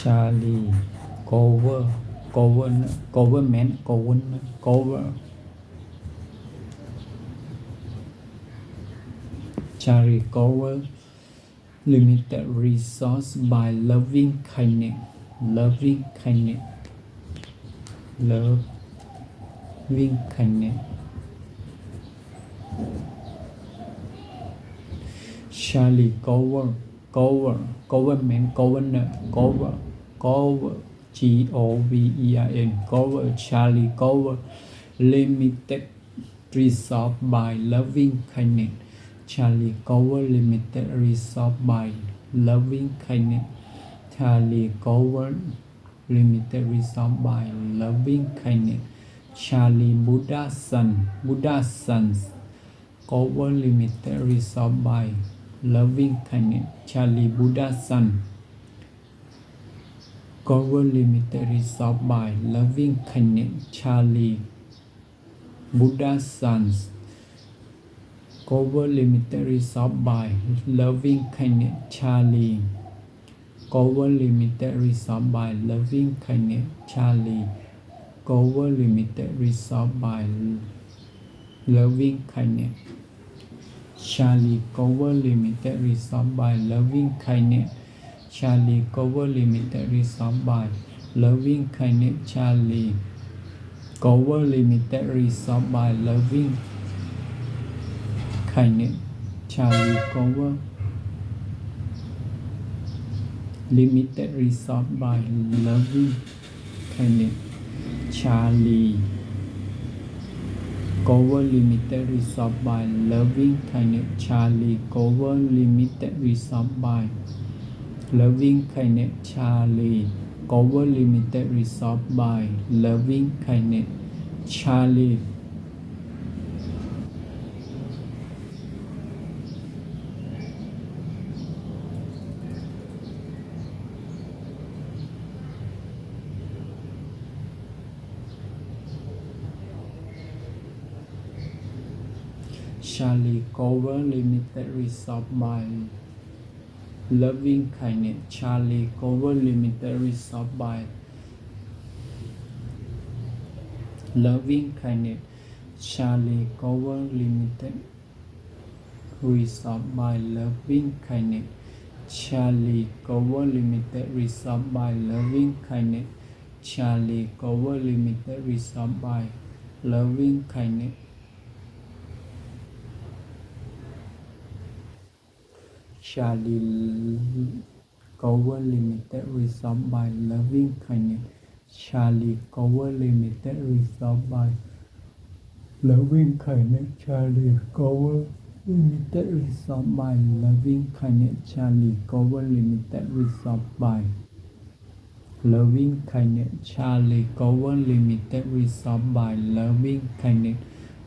Charlie Cover Cover Government Cover Cover Charlie Cover Limited Resource by Loving Kindness. Loving Kindness. Loving Kindness. Charlie Cover Cover Government Governor Cover Cover G O V E R N Cover Charlie Cover Limited Resolved by Loving Kindness. Charlie Cover Limited Resolved by Loving Kindness. Charlie Cover Limited Resolved by Loving Kindness. Charlie, Buddha Son Buddha Sons. Cover Limited Resolved by Loving Kindness. Charlie, Buddha Son Cover Limited Resolved by Loving Kindness Charlie. Buddha Sons. Cover Limited Resolved by Loving Kindness Charlie. Cover Limited Resolved by Loving Kindness Charlie. Cover Limited Resolved by Loving Kindness Charlie. Cover Limited Resolved by Loving Kindness Charlie Cover Limited Resolved by Loving Kindness Charlie Cover Limited Resolved by Loving Kindness Charlie Cover Limited Resolved by Loving Kindness Charlie Cover Limited Resolved by Loving Kindness Charlie Cover Limited Resolved by Loving Kindness Charlie Cover Limited Resolved by Loving Kindness Charlie. Charlie Cover Limited Resolved by Loving Kindness Charlie Cover Limited Resolved by Loving Kindness Charlie Cover Limited Resolved by Loving Kindness Charlie Cover Limited Resolved by Loving Kindness Charlie Cover Limited Resolved by Loving Kindness Charlie Cover Limited Resolved by Loving Kindness. Charlie Cover Limited Resolved by Loving Kindness. Charlie Cover Limited Resolved by Loving Kindness. Charlie Cover Limited Resolved by Loving Kindness. Charlie Cover Limited Resolved by Loving Kindness.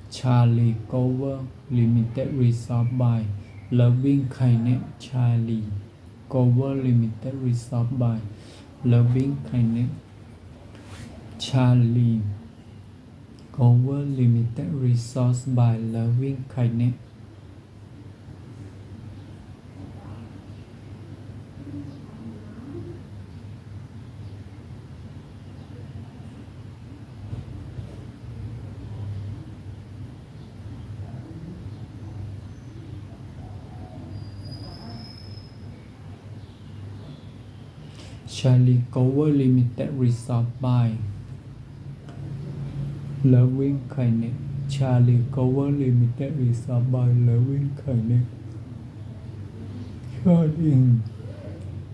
Charlie Cover Limited Resolved by Loving Kindness Charlie Cover Limited Resolved by Loving Kindness Charlie Cover Limited Resource by Loving Kindness Charlie Cover Limited Resolved by Loving Kindness Charlie Cover Limited Resolved by Loving Kindness Charlie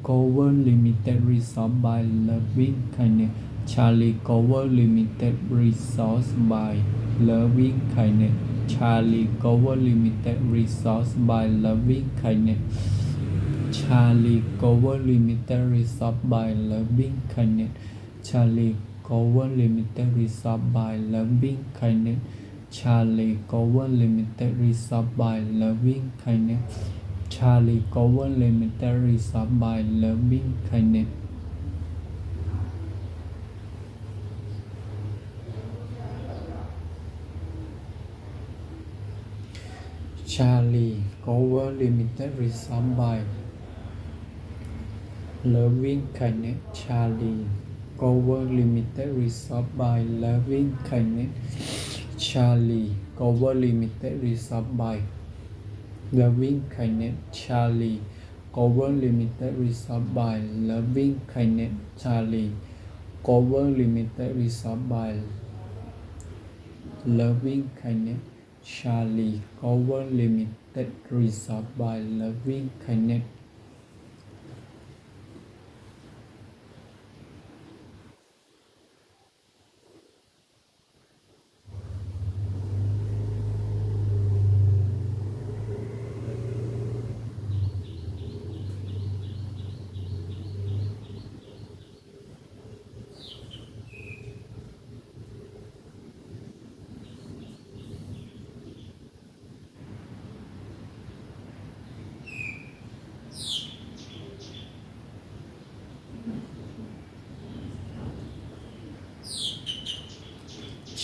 Cover Limited Resolved by Loving Kindness Charlie Cover Limited Resource by Loving Kindness Charlie Cover Limited Resource by Loving Kindness Charlie Cover Limited Resolved by Loving Kindness Charlie Cover Limited Resolved by Loving Kindness Charlie Cover Limited Resolved by Loving Kindness Charlie Cover Limited Resolved by Loving Kindness Charlie Cover Limited Resolved by Loving Kindness Charlie Cover Limited Resort by Loving Kindness Charlie Cover Limited Resort by Loving Kindness Charlie Cover Limited Resort by Loving Kindness Charlie Cover Limited Resort by Loving Kindness Charlie Cover Limited Resort by Loving Kindness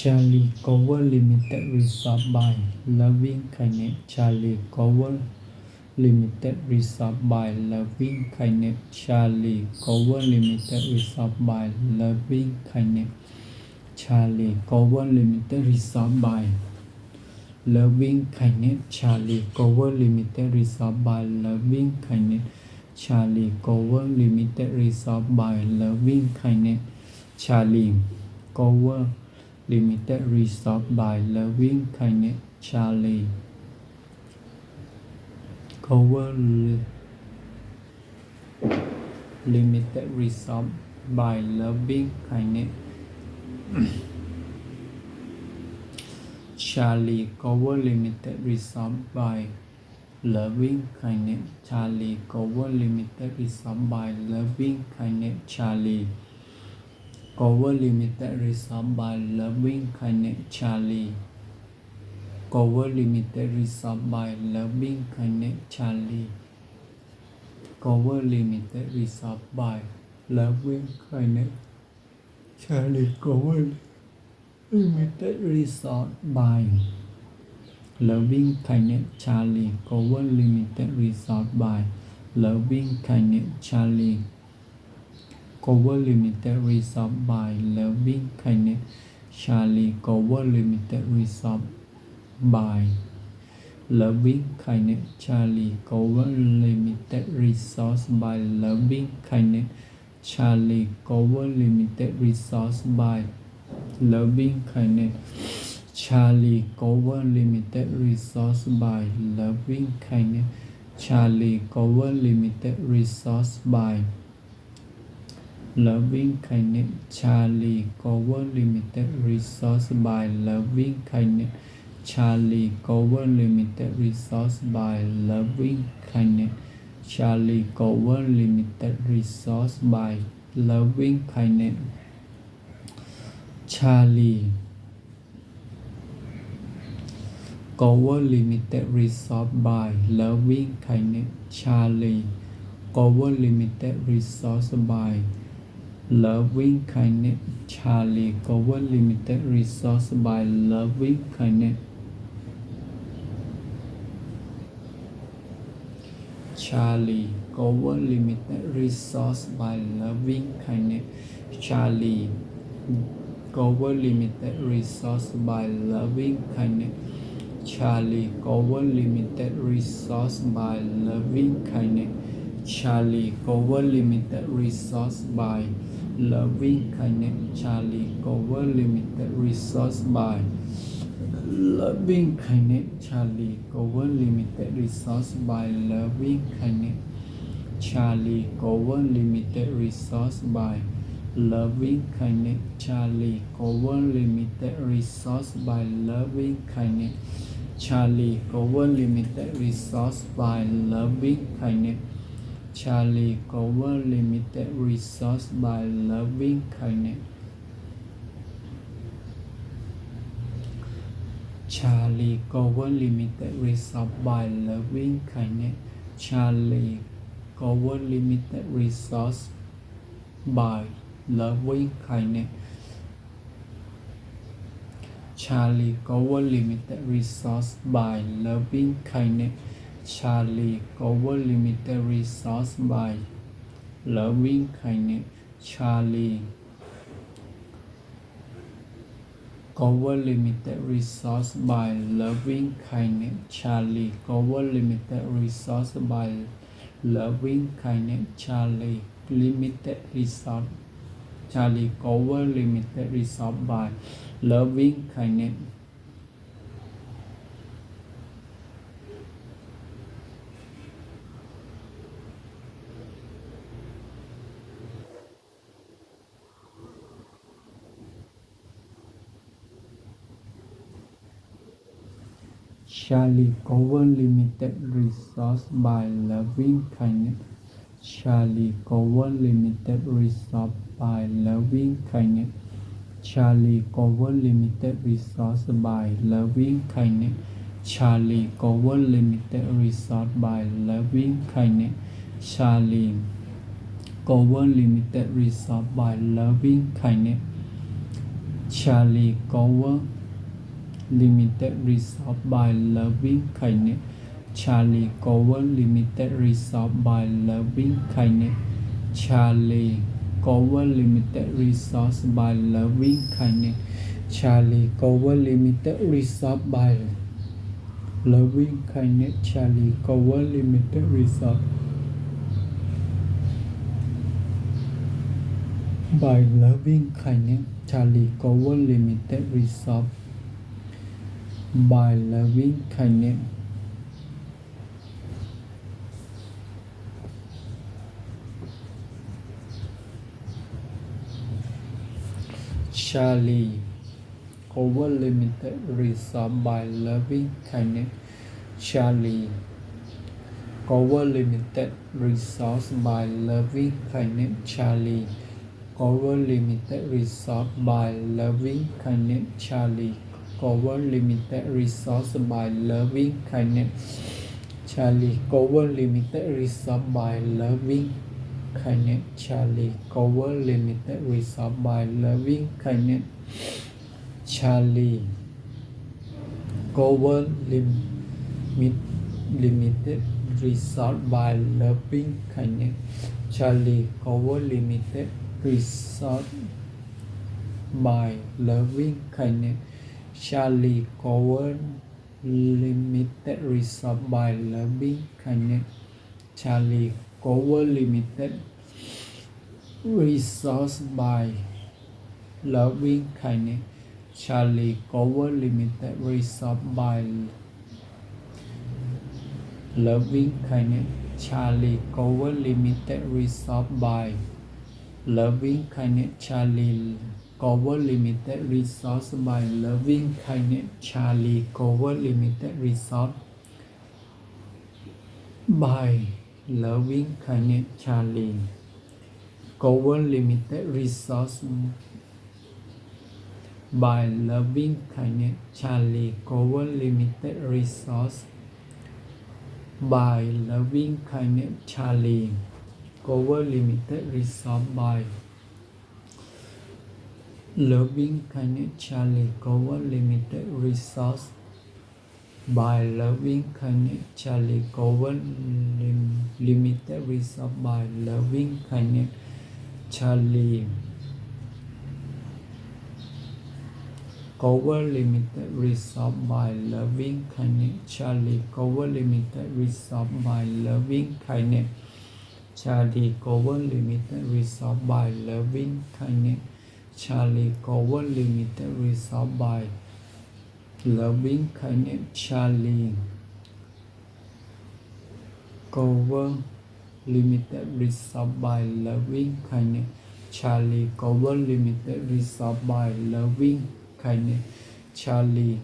Charlie Cover Limited Resort by Loving Kindness Charlie Cover Limited Resort by Loving Kindness Charlie Cover Limited Resort by Loving Kindness Charlie Cover Limited Resort by Loving Kindness Charlie Cover Limited Resort by Loving Kindness Charlie Cover Limited Resort by Loving Kindness Charlie Cover Limited Resort by Loving Kindness Charlie. Cover Limited Resort by Loving Kindness Charlie. Cover Limited Resort by Loving Kindness Charlie. Cover Limited Resort by Loving Kindness Charlie Cover Limited Resort by Loving Kindness Charlie. Cover Limited Resort by Loving Kindness Charlie. Cover Limited Resort by Loving Kindness Charlie. Cover Limited Resort by Loving Kindness Charlie. Cover Limited Resort by Loving Kindness Charlie Cover Limited Resort by Loving Kindness Charlie Cover Limited Resort by Loving Kindness Charlie Cover Limited Resource by Loving Kindness Charlie Cover Limited Resource by Loving Kindness Charlie Cover Limited Resource by Loving Kindness Charlie Cover Limited Resource by Loving Kindness Charlie Cover Limited Resource by Loving Kindness Charlie Cover Limited Resource by Loving Kindness Charlie Cover Limited Resource by Loving Kindness Charlie Cover Limited Resource by Loving Kindness Charlie Cover Limited Resource by Loving Kindness Charlie Cover Limited Resource by Loving Kindness. Charlie Cover Limited Resource by Loving Kindness Charlie Cover Limited Resource by Loving Kindness Charlie Cover Limited Resource by Loving Kindness Charlie Cover Limited Resource by Loving Kindness Charlie Cover Limited Resource by Loving Kindness Charlie Cover Limited Resource by Loving Kindness Charlie Cover Limited Resource by Loving Kindness Charlie Cover Limited Resource by Loving Kindness Charlie Cover Limited Resource by Loving Kindness Charlie Cover Limited Resource by Loving Kindness. Charlie Cover Limited Resource by Loving Kindness. Charlie Cover Limited Resource by Loving Kindness. Charlie Cover Limited Resource by Loving Kindness. Charlie Cover Limited Resource by loving kindness Charlie Cover limited resource by loving kindness Charlie Cover limited resource by loving kindness Charlie limited resource Charlie Cover limited resource by loving kindness Charlie Cover Limited Resource by Loving Kindness Charlie Cover Limited Resource by Loving Kindness Charlie Cover Limited Resource by Loving Kindness Charlie Cover Limited Resource by Loving Kindness Charlie Cover Limited Resource by Loving Kindness Charlie Cover Limited Resource by Loving Kindness Charlie Cover Limited Resource by Loving Kindness Charlie Cover Limited Resource by Loving Kindness Charlie Cover Limited Resource by Loving Kindness Charlie Cover Limited Resource by Loving Kindness Charlie Cover Limited Resource by loving kindness. Charlie over limited resource by loving kindness. Charlie cover limited resource by loving kindness. Charlie cover limited resource by loving kindness. Charlie cover limited resource by loving kindness. Charlie cover limited resource by loving kindness. Charlie cover limited resource by loving kindness. Charlie cover limit limited resource by loving kindness. Charlie cover limited resource by loving kindness. Charlie covered limited resource by loving kindness. Charlie covered limited resource by loving kindness. Charlie covered limited resource by loving kindness. Charlie covered limited resource by loving kindness. Charlie cover limited resource by loving kindness Charlie. Cover limited resource by loving kindness Charlie. Cover limited resource by loving kindness Charlie. Cover limited resource by loving kindness Charlie. Cover limited resource by Loving kindness Charlie cover limited resource by loving kindness Charlie cover lim limited resource by loving kindness Charlie cover limited resource by loving kindness Charlie cover limited resource by loving kindness Charlie cover limited resource by loving kindness Charlie Cover Limited Resource by Loving Kindness Charlie Cover Limited Resource by Loving Kindness Charlie Cover Limited Resource by Loving Kindness Charlie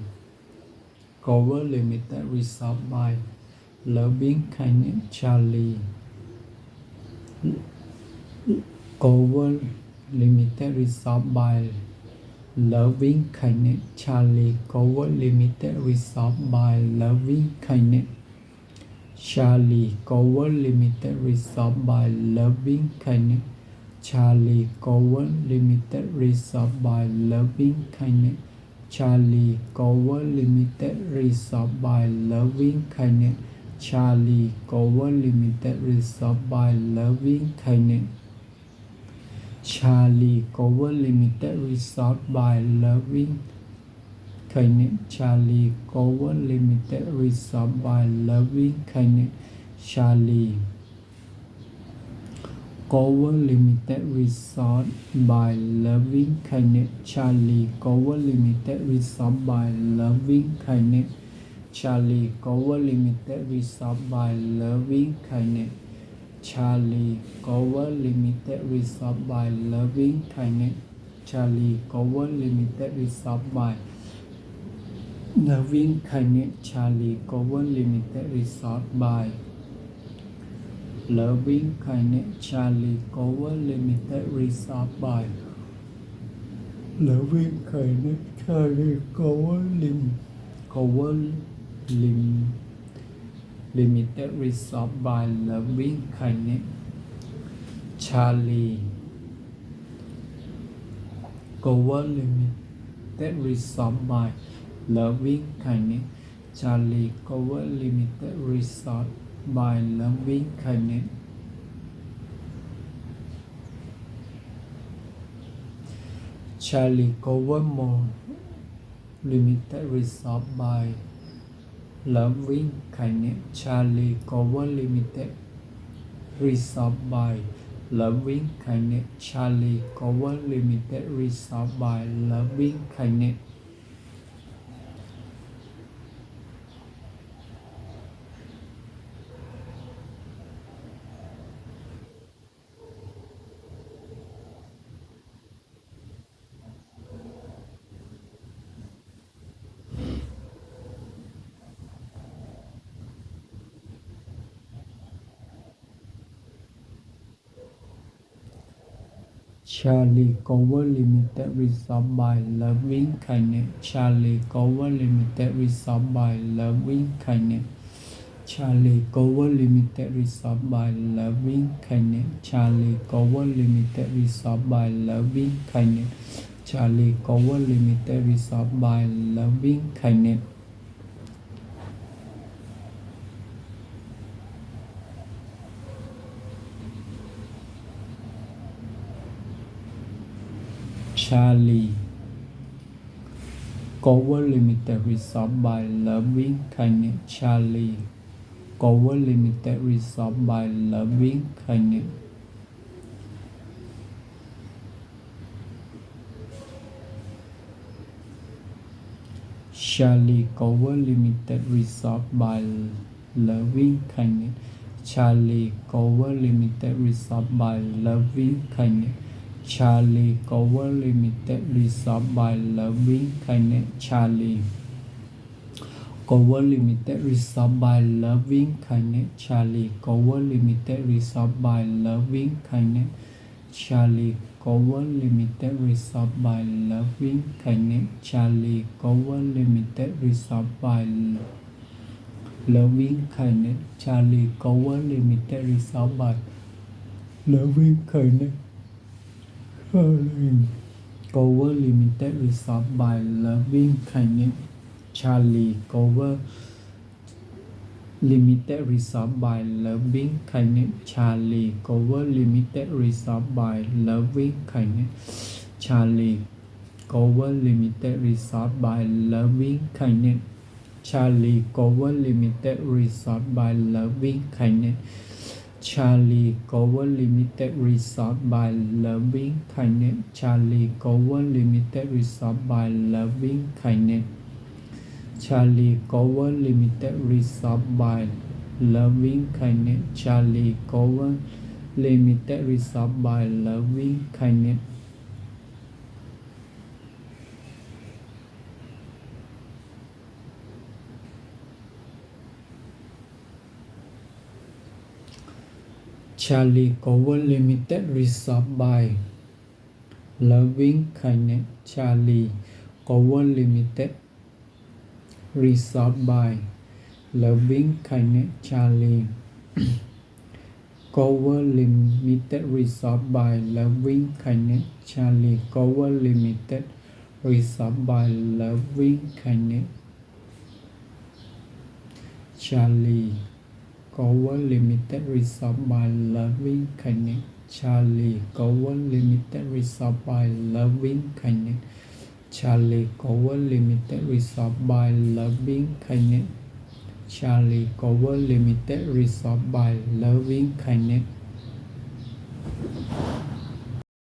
Cover Limited Resource by Loving Kindness Charlie Cover limited resource by loving kindness. Charlie cover limited resource by loving kindness. Charlie cover limited resource by loving kindness. Charlie cover limited resource by loving kindness. Charlie cover limited resource by loving kindness. Charlie Cover Limited Resort by Loving Kindness Charlie Cover Limited Resort by Loving Kindness Charlie Cover Limited Resort by Loving Kindness Charlie Cover Limited Resort by Loving Kindness Charlie Cover Limited Resort by Loving Kindness Charlie Cover Limited Resort by Loving Kindness Charlie Cover Limited Resort by Loving Kindness. Charlie Cover Limited Resort by Loving Kindness. Charlie Cover Limited Resort by Loving Kindness. Charlie Cover Limited Resort by Loving Kindness. Charlie Cover Lim Cover Lim Limited Resort by Loving Kindness Charlie. Cover Limited Resort by Loving Kindness Charlie Cover Limited Resort by Loving Kindness Charlie Cover Mall Limited Resort by Loving Kindness Charlie Cover Limited Resort by Loving Kindness Charlie Cover Limited Resort by Loving Kindness Charlie Cover Limited Resort by Loving Kindness. Charlie Cover Limited Resort by Loving Kindness. Charlie Cover Limited Resort by Loving Kindness. Charlie Cover Limited Resort by Loving Kindness. Charlie Cover Limited Resort by Loving Kindness Charlie Cover Limited Resort by Loving Kindness. Charlie Cover Limited Resort by Loving Kindness. Charlie Cover Limited Resort by Loving Kindness. Charlie Cover Limited Resort by Loving Kindness Charlie Cover Limited Resort by Loving Kindness Charlie. Cover Limited Resort by Loving Kindness Charlie. Cover Limited Resort by Loving Kindness Charlie. Cover Limited Resort by Loving Kindness Charlie. Cover Limited Resort by Loving Kindness Charlie. Cover Limited Resort by Loving Kindness Cover Limited Resort by Loving Kindness Charlie Cover Limited Resort by Loving Kindness Charlie Cover Limited Resort by Loving Kindness Charlie Cover Limited Resort by Loving Kindness Charlie Cover Limited Resort by Loving Kindness Charlie Cover Limited Resort by Loving Kindness. Charlie Cover Limited Resort by Loving Kindness. Charlie Cover Limited Resort by Loving Kindness. Charlie Cover Limited Resort by Loving Kindness Charlie Cover Limited Resort by Loving Kindness Charlie Cover Limited Resort by Loving Kindness Charlie Cover Limited Resort by Loving Kindness Charlie Cover Limited Resort by Loving Kindness Charlie. Cover Limited Resolved by Loving Kindness Charlie Cover Limited Resolved by Loving Kindness Charlie Cover Limited Resolved by Loving Kindness Charlie Cover Limited Resolved by Loving Kindness